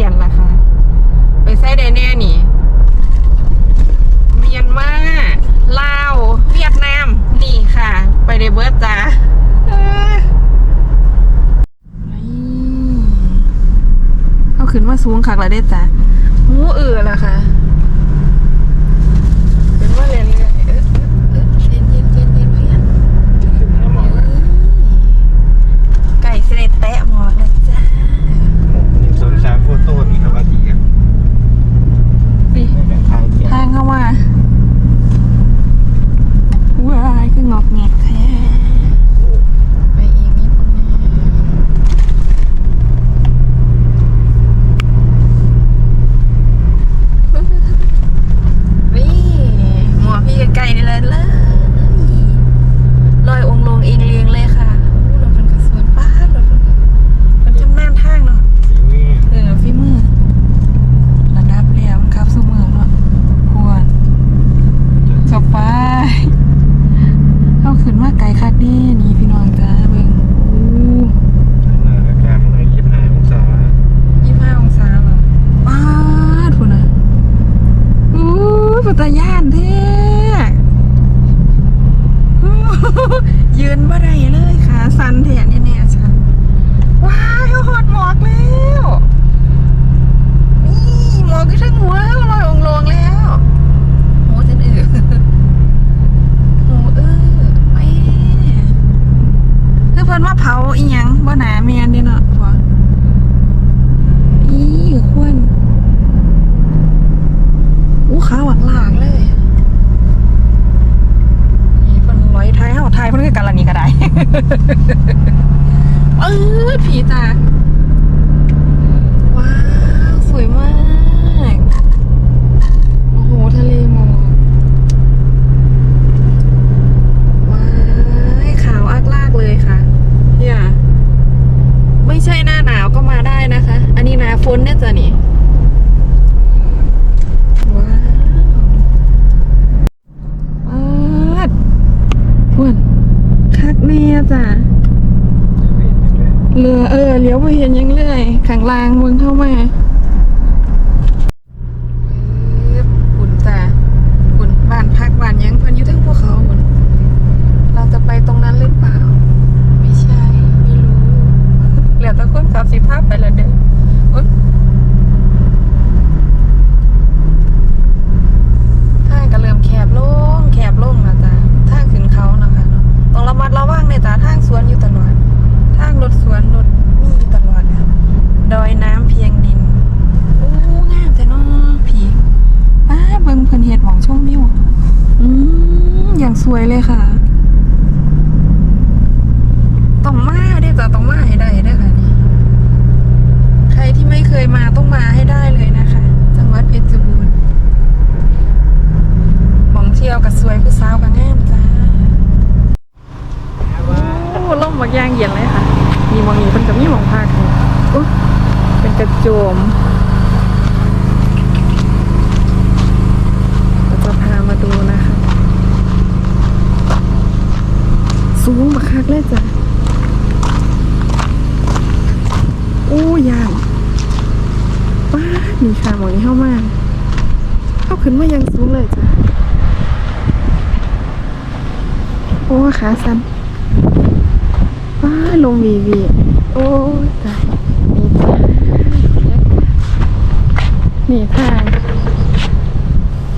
ียนละคะ ไปไส้เดแน่นี่เมียนมาลาวเวียดนาม นี่ค่ะ ไปเดเบิร์ตจ้าเอาขึ้นมาสูงคักแล้วเด้จ้ะหูเอือละค่ะเป็นว่าเรียนเรื่อยเออเออเออเย็นเย็นเย็นเย็นเพื่อน ถึงหน้ามองแล้ว ไก่เสด็จแตะหมอกนะจ้า นี่สวนสามโฟโต้นี่ครับอาทิตย์ครับ นี่ ไม่แบ่งทางเสีย ทางเข้ามาว้ายคืองอกแงกแท้ไปอีกนิดนึงนี่หมอพี่ไกลๆนี่เลยเลยลอยองค์ลงเองเลียงเลยค่ะอู้รถเป็นกระสวนป้าดรถเป็นมันชำนาญทางเนาะ สีนี่ เออฝีมือระดับแล้วมันครับสู้มือเนาะควรจบไปเข้าขึ้นมาไกลคักนี่นี่พี่น้องจ้าเบิ่งอู้ ข้างหน้าอากาศข้างในยี่สิบห้าองศา ยี่ห้าองศาเหรอป้าดพุ่นนะอู้ ปัตตาย่านแท้ยืนบ่ได้เลยขาสันแทนเนี่ยเนี่ยฉัน ว้ายเขาหอดหมอกแล้วนี่หมอก็ถึงหัวลอยองลงแล้วโหฉันเอือโหเออไปคือเพิ่นมาเผาอีหยังบ่หนาแม่นเด้เนาะพ่ออีควรอู้ขาหวังหลากเลยนี่เพิ่นร้อยท้ายเฮาท้ายเพิ่นคือกันละนี่ก็ได้ เออผีตา ว้าว สวยมาก โอ้โห ทะเลหมอกว้ายขาวอักลากเลยค่ะเนี่ยไม่ใช่หน้าหนาวก็มาได้นะคะ อันนี้หนาฝนเนี่ยจ้ะนี่ ว้าวว้าดพวนคักแน่จ้ะ เรือเออเลี้ยวไปเห็นยังเรื่อยข้างล่างมึงเข้ามาปึ๊บหุ่นจ้ะหุ่นบ้านพักบ้านยังเพิ่นอยู่ทั้งภูเขาหุ่นเราจะไปตรงนั้นหรือเปล่า ไม่ใช่ ไม่รู้เหลือแตะคนขับสิภาพไปแล้วเด้ออุ๊ยทางก็เริ่มแคบลงแคบลงนะจ๊ะทางขึ้นเขานะคะเนาะต้องระมัดระวังเนี่ยจ้ะทางสวนอยู่ตลอด ทางรถสวนรถมีตลอดค่ะดอยน้ำเพียงดิน โอ้ งามแต่น้อผีป้าเบิ่งเพิ่นเฮ็ดหมองชมวิว อืมอย่างส วยเลยค่ะต้องมาเด้อจ้ะต้องมาให้ได้เด้ค่ะนี่ใครที่ไม่เคยมาต้องมาให้ได้เลยนะคะ จังหวัดเพชรบูรณ์มองเที่ยวกับสวยผู้สาวกับงามจ้าโอ้ล่มบักย่างเย็นเลยค่ะ มีมองนี้เป็นกับมีมองภาคเลยอุ๊ยเป็นกระโจมเราจะพามาดูนะคะ สูงบักคัก เลยจ้ะโอ้ยางป้าดนี่ค่ะหมองนี้เข้ามาเข้าขึ้นมายังสูงเลยจ้ะโอ้ขาสั้นว้าลมวีวีโอ้ตายนี่จ้านี่ทาง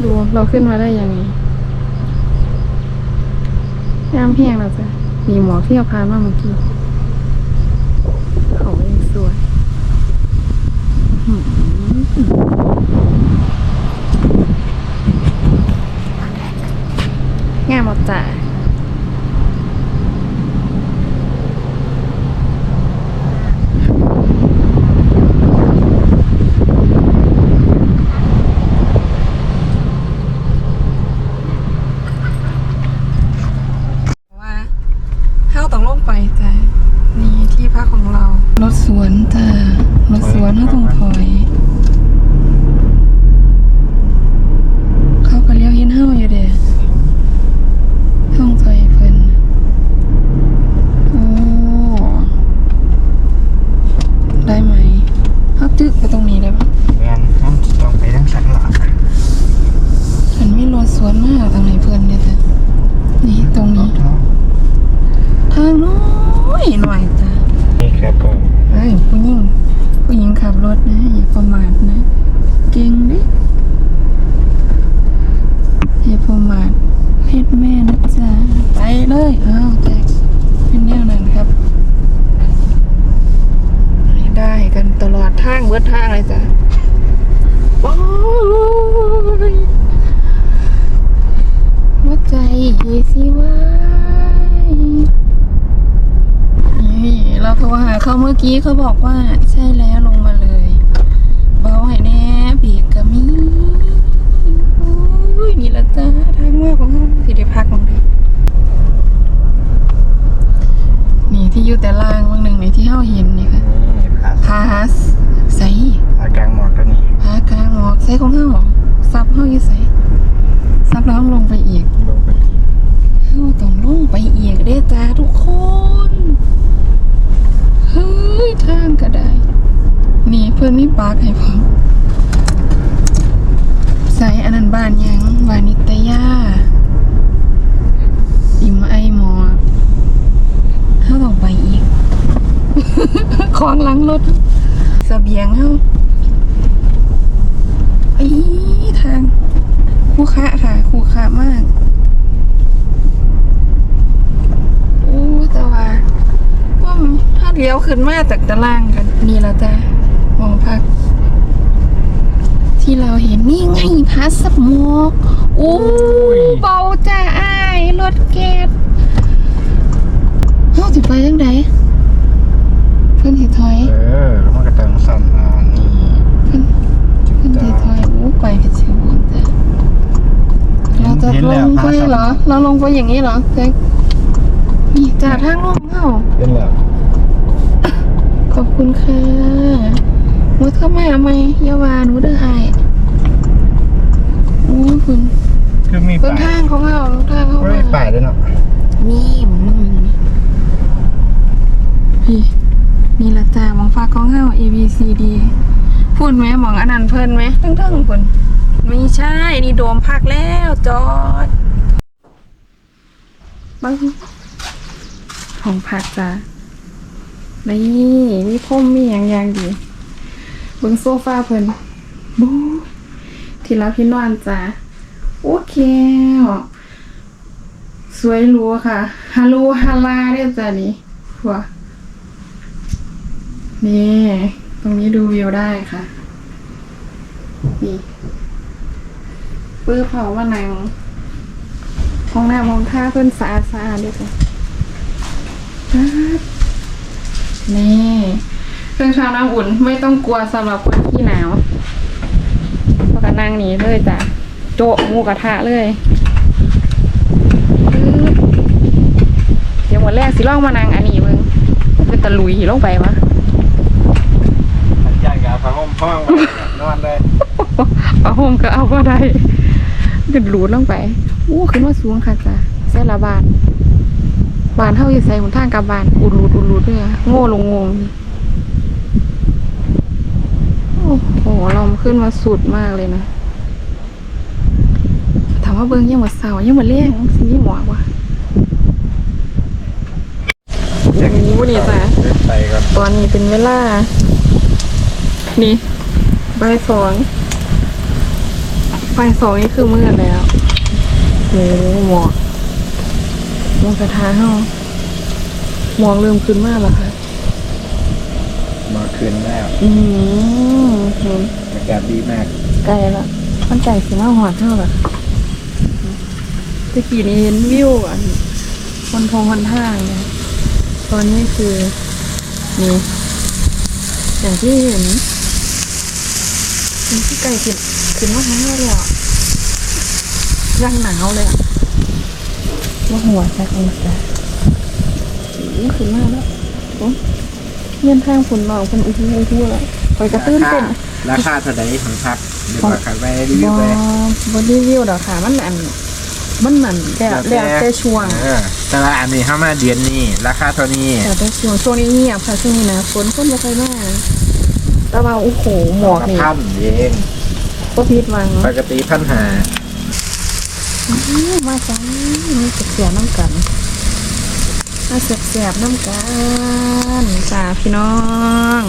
ดูเราขึ้นมาได้ยังไงยามเพียงเราจ้ะ มีหมอกที่เราพานมาเมื่อกี้เขาเองสวยงามหมดจ้ะาวแตกเป็แนวนั้นครับ ได้กันตลอดทางเบิดทางเลยจ้ะว้ายหัวใจเยสิวานี่เราโทรหาเขาเมื่อกี้เขาบอกว่าใช่แล้วลงมาเลย เบาให้แน่เบียกกะมีโอ้ยนี่ละจ้าทางเมื่อของเอยู่แต่ล่างบางหนึ่งในที่เฮาเห็นนี่ค่ะนี่ผาพาสใส่ผากลางหมอกก็นี่พากลางหมอกใส่ของเฮาซับเฮาอยู่ใส่ซับแล้วลงไปอีกลงไปเฮาต้องลงไปอีกเด้จ้าทุกคนเฮ้ยทางก็ได้นี่เพื่อนมีปาร์คให้พร้อมใส่อันนั้นบ้านหยังบ้านนิตยาอิมไอหมอเฮาต้องไปอีก ของหลังรถเสบียงเฮาอีทาง คู่ค้าค่ะ คู่ค้ามาก โอ้แต่ว่าว่ามันถ้าเลี้ยวขึ้นมาจากตารางกัน นี่ละจ้ามองพัก ที่เราเห็นนี่ไงพาสมกโอ้เบาจ้าอ้าย รถแก๊สเฮาสิไปยังไงเพื่อนสิถอย เออแล้วมันก็ตัง สั่นอ่านี่เพื่อนจุดเพื่อนสิตาถอยโอ้ไปเพชรบูรณ์จ้ะเราจะเห็นลแล้วงไปพาสมกเหรอ เราลงไปอย่างนี้เหรอแจ๊คนี่จ้าทางลงเฮาเป็นแล้วขอบคุณค่ะมุดเข้ามาไหมอยาวาหนูเด้อไอายโอ้ยคุณคือมีเบิ่งป่ายทางของเราทางเข้าไม่มามีป่ายด้วยเนาะนี่มึงมึงมึงนี่พี่ นี่ละจ้ามองฟ้าของเฮา A B C D พูดไหมมองอันนั้นเพิ่นไหมทั้งทั้งคนไม่ใช่ นี่โดมพักแล้วจอดบังของพักจ้านี่มีพรมมีอย่างอย่างดีบิ่งโซฟาเพิ่นบูที่รับพี่นอนจ้าโอเคสวยหรูค่ะฮาโลฮาลาเด้อจ้านี่ทัว นี่ ตรงนี้ดูวิวได้ค่ะ นี่ปื้อเผามานังห้องน้ำห้องท่าเพิ่นสะอาดสะอาดด้อจ้ะป๊านี่เครื่องชาน้ำอุ่นไม่ต้องกลัวสำหรับคนที่หนาวเพราะกันนั่งนี้เลยจ้ะโจะหมูกระทะเลยเดี๋ยววันแรกสิล่องมานั่งอันนี้มึงเป็นตะลุยลงไปวะ ผ้าห่มห้องนอนได้ปะโฮมก็เอาก็ได้เดือดรูดลงไปอู้ขึ้นมาสูงค่ะจ้ะเส้นละบานบานเท่าอยู่ใส่หนทางกลับบานอุดรูดอุดรูดเด้อโง่ลงงงโอ้โหเราขึ้นมาสุดมากเลยนะถามว่าเบิ้งยังหมดเสายังหมดเลี้ยงสิมีหมวกวะโอ้โหนี่จ้ะไปก่อนตอนนี้เป็นเวลา นี่บ่ายสองบ่ายสองนี่คือมืดแล้วโอ้โหหมอกหมอกกระทะเฮาหมอกเริ่มขึ้นมากแล้วค่ะมาคืนแล้วอืมเห็นอากาศดีมากไกลแล้วมันใจสิมาหอดเท่าล่ะตะกี้นี้เห็นวิวอันคนทงคนทางเนี่ยตอนนี้คือนี่ อย่างที่เห็นมันที่ไกลขึ้นขึ้นมาทั้งเราเลยอะยังหนาวเลยอะว่าหัวจากองศาอู้ขึ้นมาแล้วโอ้เงียนทางฝนหนองฝนอู้หูอู้หูแล้วคอยกระตื้นเต้นราคาเท่าไหร่ของพักเดี๋ยวมาขายไปรีวิบวอไปบรีวิวดอกค่ะมันอัน มันเหมือนแล้วแล้วแต่ช่วงเออแต่ละอันนี้เข้ามาเดือนนี้ราคาเท่านี้แล้วแต่ช่วงช่วงนี้เงียบค่ะช่วงนี้นะฝนคนไม่ค่อยมาแต่ว่าโอ้โหหมอกนี่พันเองก็พิดวังปกติพันหาอื้อมาจ้ามีเสียบๆน้ำกันมาเสียบๆน้ำกันจ้าพี่น้อง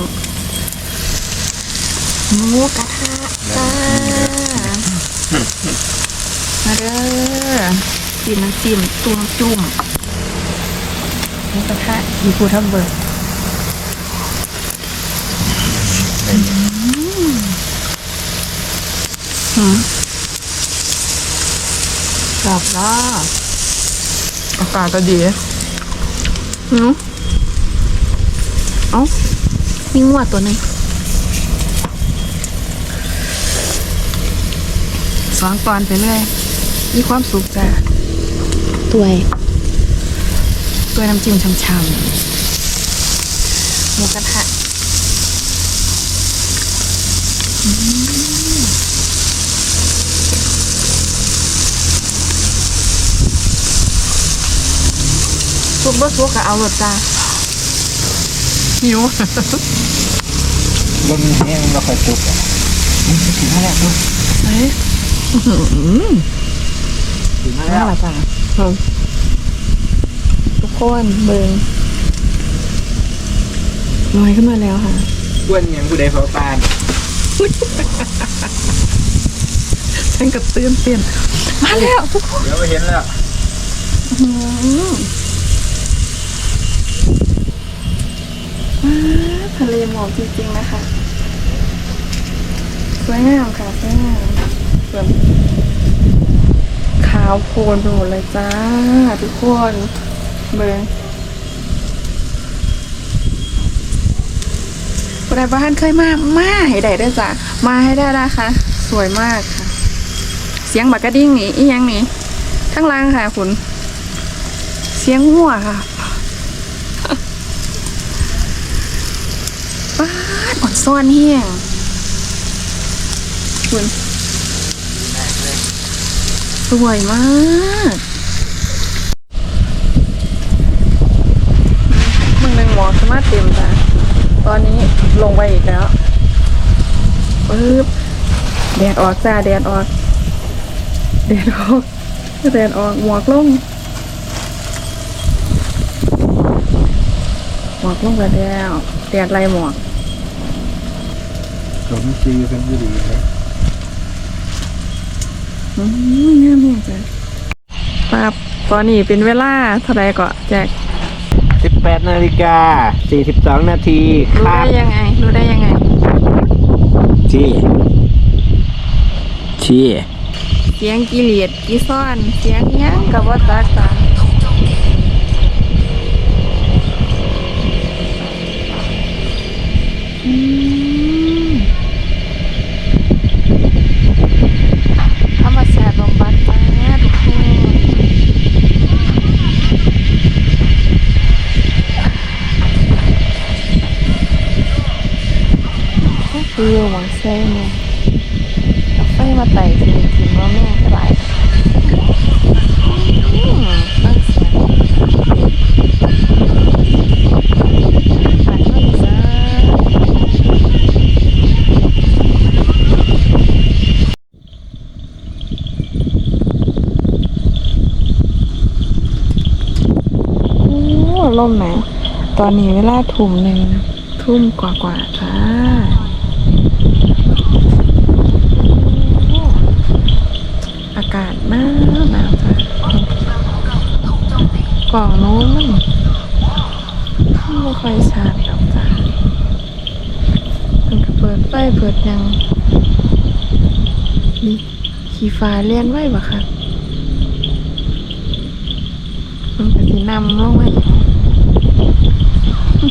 หมูกระทะจ้า มาเด้อจิ้มน้ำจิ้มตุ้มจุ่มหมูกระทะอยู่ภูทับเบิกหืมกลับแล้วอากาศก็ดีหืมเอ้ามีงวดตัวหนึงสองตอนไปเรื่อย มีความสุขจ้ะตัวยตัวยน้ำจิ้มช่ำๆหมูกระทะซุปบ่ซุปก็เอารสจ้าหิวบนแห้งเราค่อยตุกอะถึงมาแล้วตุกเฮ้ย ถึงมาน่าแล้วละจ้าทุกคนเบิงลอยขึ้นมาแล้วค่ะอ้วนยังกูได้เผาปานฉันกับเตือนเตือนมาแล้วทุกคนเดี๋ยวเห็นแล้วอืมว้าวทะเลหมอกจริงๆนะคะ สวยงามค่ะสวยงามส่วนขาวโพลนไปหมดเลยจ้า ทุกคนเบิงผู้ใดบ้านเคยมา มาให้ได้ด้วยจ้ะมาให้ได้นะคะ สวยมากค่ะ เสียงบักกระดิ่งนี่อียังนี่ข้างล่างค่ะคุณ เสียงหัวค่ะป้าดอ่อนซ่อนเฮียงคุณ วยมากมึงหนึ่งหมอสามารถเต็มจ้ะตอนนี้ลงไปอีกแล้วปึ๊บแดดออกจ้าแดดออกแดดออกแดดออกหมอกลงหมอกลงไปแล้วแดดไล่หมอกสมซีกันดีเลย อืมงามแน่จ้ะปั๊บตอนนี้เป็นเวลาเท่าไรก็แจก18นาฬิกา42 นาทีรู้ได้ยังไง รู้ได้ยังไง ชี้ชี้เสียงกิเลียดกีซ่อน เสียงหยังกับว่าตักตาอืมธรรมชาติบำบัดมาทุกคนฟิวหวังเซ่เนี่ยเอาไฟมาไต่ทีทีว่าแม่สบายอืมตั้งเสียงหันมาอีกจ้าโอ้ลมหนาวต อนนี้เวลาทุ่มหนึ่งทุ่มกว่าๆค่ะ อากาศมากหนาวจ้ะกล่องโน้นไม่ค่อยชาดอกจ้ะมันก็เปิดไฟเปิดยังนี่ขี่ฟ้าเลียนไว้บ่คะมันก็สินำลงมา